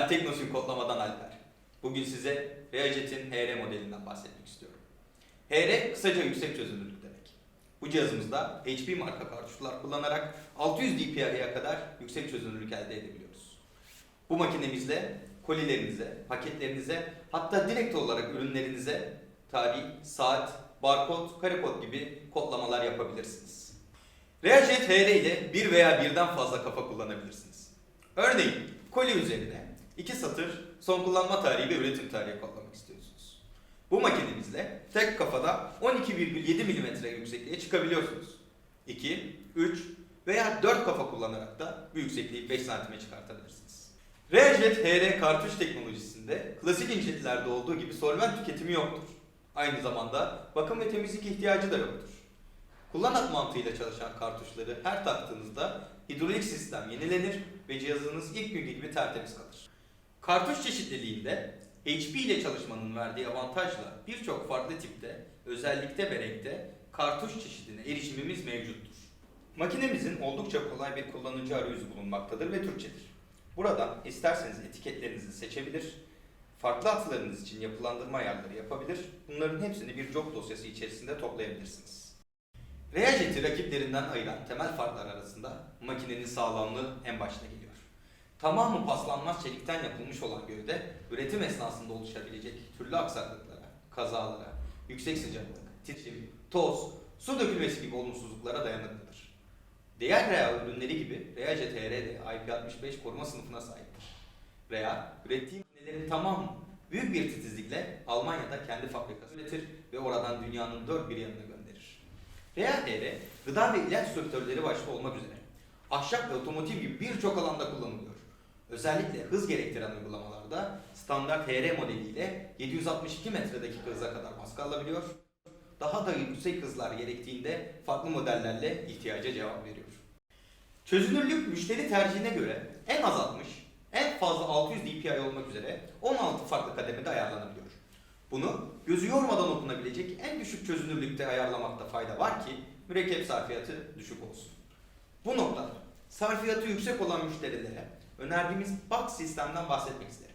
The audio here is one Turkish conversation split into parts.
Ben Teknosim kodlamadan Alper. Bugün size Reajet'in HR modelinden bahsetmek istiyorum. HR kısaca yüksek çözünürlük demek. Bu cihazımızda HP marka kartuşlar kullanarak 600 dpi'ye kadar yüksek çözünürlük elde edebiliyoruz. Bu makinemizle kolilerinize, paketlerinize hatta direkt olarak ürünlerinize tarih, saat, barkod, karekod gibi kodlamalar yapabilirsiniz. Reajet HR ile bir veya birden fazla kafa kullanabilirsiniz. Örneğin koli üzerine iki satır son kullanma tarihi ve üretim tarihi kodlamak istiyorsunuz. Bu makinemizle tek kafada 12,7 mm yüksekliğe çıkabiliyorsunuz. 2, 3 veya 4 kafa kullanarak da bu yüksekliği 5 cm'e çıkartabilirsiniz. Reajet HR kartuş teknolojisinde klasik inkjetlerde olduğu gibi solvent tüketimi yoktur. Aynı zamanda bakım ve temizlik ihtiyacı da yoktur. Kullanat mantığıyla çalışan kartuşları her taktığınızda hidrolik sistem yenilenir ve cihazınız ilk günkü gibi tertemiz kalır. Kartuş çeşitliliğinde HP ile çalışmanın verdiği avantajla birçok farklı tipte, özellikle ve renkte kartuş çeşidine erişimimiz mevcuttur. Makinemizin oldukça kolay bir kullanıcı arayüzü bulunmaktadır ve Türkçedir. Buradan isterseniz etiketlerinizi seçebilir, farklı hatlarınız için yapılandırma ayarları yapabilir, bunların hepsini bir job dosyası içerisinde toplayabilirsiniz. Reajet'i rakiplerinden ayıran temel farklar arasında makinenin sağlamlığı en başta geliyor. Tamamı paslanmaz çelikten yapılmış olan gövde, üretim esnasında oluşabilecek türlü aksaklıklara, kazalara, yüksek sıcaklık, titrim, toz, su dökülmesi gibi olumsuzluklara dayanıklıdır. Diğer REA ürünleri gibi Reajet HR de IP65 koruma sınıfına sahiptir. REA, ürettiği makinelerin tamamı büyük bir titizlikle Almanya'da kendi fabrikası üretir ve oradan dünyanın dört bir yanına gönderir. Real HR, gıda ve ilaç sektörleri başta olmak üzere ahşap ve otomotiv gibi birçok alanda kullanılıyor. Özellikle hız gerektiren uygulamalarda standart HR modeliyle 762 metre dakika hıza kadar baskı alabiliyor. Daha da yüksek hızlar gerektiğinde farklı modellerle ihtiyaca cevap veriyor. Çözünürlük müşteri tercihine göre en az 60, en fazla 600 dpi olmak üzere 16 farklı kademede ayarlanabiliyor. Bunu gözü yormadan okunabilecek en düşük çözünürlükte ayarlamakta fayda var ki mürekkep sarfiyatı düşük olsun. Bu noktada sarfiyatı yüksek olan müşterilere önerdiğimiz bulk sistemden bahsetmek isterim.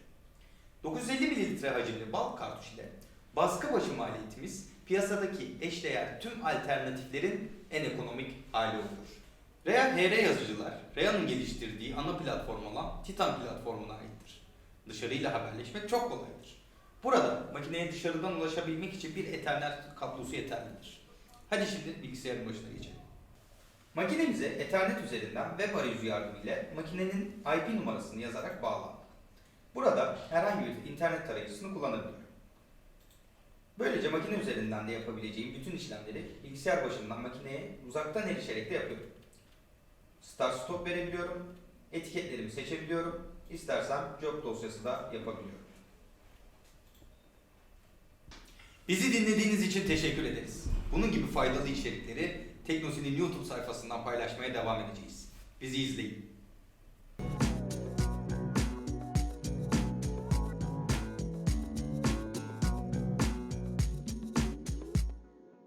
950 mililitre hacimli bulk kartuş ile baskı başı maliyetimiz piyasadaki eşdeğer tüm alternatiflerin en ekonomik hali oluyor. Real HR yazıcılar, Real'ın geliştirdiği ana platform olan Titan platformuna aittir. Dışarıyla haberleşmek çok kolaydır. Burada makineye dışarıdan ulaşabilmek için bir Ethernet kablosu yeterlidir. Hadi şimdi bilgisayarın başına geçelim. Makinemize Ethernet üzerinden web arayüzü yardımıyla makinenin IP numarasını yazarak bağlandık. Burada herhangi bir internet tarayıcısını kullanabiliyorum. Böylece makine üzerinden de yapabileceğim bütün işlemleri bilgisayar başından makineye uzaktan erişerek de yapıyorum. Start stop verebiliyorum, etiketlerimi seçebiliyorum, istersem job dosyası da yapabiliyorum. Bizi dinlediğiniz için teşekkür ederiz. Bunun gibi faydalı içerikleri Teknosi'nin YouTube sayfasından paylaşmaya devam edeceğiz. Bizi izleyin.